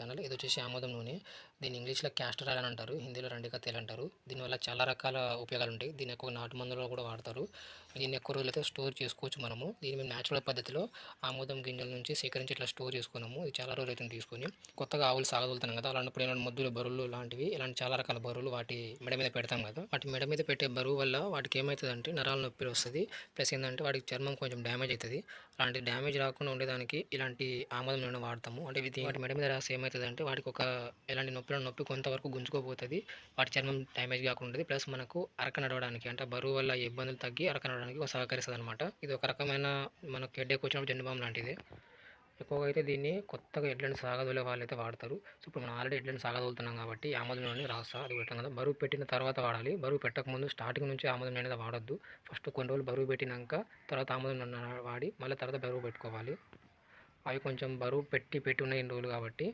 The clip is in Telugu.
ఛానల్. ఇది వచ్చేసి ఆమోదం నూనె. దీన్ని ఇంగ్లీష్లో క్యాస్టర్ ఆయిల్ అని అంటారు హిందీలో రెండుగా తేల్ అంటారు. దీనివల్ల చాలా రకాల ఉపయోగాలు ఉంటాయి దీన్ని ఎక్కువ నాటు మందులో కూడా వాడతారు. దీన్ని ఎక్కువ రోజులైతే స్టోర్ చేసుకోవచ్చు మనము. దీన్ని మేము న్యాచురల్ పద్ధతిలో ఆమోదం గింజల నుంచి సేకరించి ఇట్లా స్టోర్ చేసుకున్నాము. ఇది చాలా రోజులు అయితే తీసుకొని. కొత్తగా ఆవులు సాగదులుతున్నాం కదా. అలాంటప్పుడు ఇలాంటి మొద్దులు బరువులు లాంటివి ఇలాంటి చాలా రకాల బరువులు వాటి మెడ మీద పెడతాం కదా. వాటి మెడ మీద పెట్టే బరువు వల్ల వాటికి ఏమవుతుందంటే నరాల నొప్పి వస్తుంది. ప్లస్ ఏంటంటే వాటికి చర్మం కొంచెం డ్యామేజ్ అవుతుంది అలాంటి డ్యామేజ్ రాకుండా ఉండేదానికి ఇలాంటి ఆమోదం నూనె వాడతాము. అంటే ఇది వాటి మెడ మీద రాసి ఏమవుతుందంటే వాటికి ఒక ఎలాంటి నొప్పిలో నొప్పి కొంతవరకు గుంజుకోపోతుంది వాటి చర్మం డ్యామేజ్ కాకుండా ఉంటుంది ప్లస్ మనకు అరక నడవడానికి అంటే బరువు వల్ల ఇబ్బందులు తగ్గి అరక నడవడానికి ఒక సహకరిస్తుంది అనమాట ఇది ఒక రకమైన మనకు హెడ్ఏక్ వచ్చినప్పుడు జెండుబామ్ లాంటిది. ఎక్కువగా అయితే దీన్ని కొత్తగా ఎడ్లను సాగదోలే అయితే వాడతారు. సో ఇప్పుడు మనం ఆల్రెడీ ఎడ్లను సాగదోలుతున్నాం కాబట్టి ఆమోదం నూనె రాస్తా అది పెట్టాం కదా. బరువు పెట్టిన తర్వాత వాడాలి. బరువు పెట్టక ముందు స్టార్టింగ్ నుంచి ఆమోదం నూనె వాడద్దు. ఫస్ట్ కొన్ని రోజులు బరువు పెట్టినాక తర్వాత ఆమోదం నూనె వాడి మళ్ళీ తర్వాత బరువు పెట్టుకోవాలి. అవి కొంచెం బరువు పెట్టి పెట్టి ఉన్నాయి ఎన్ని రోజులు కాబట్టి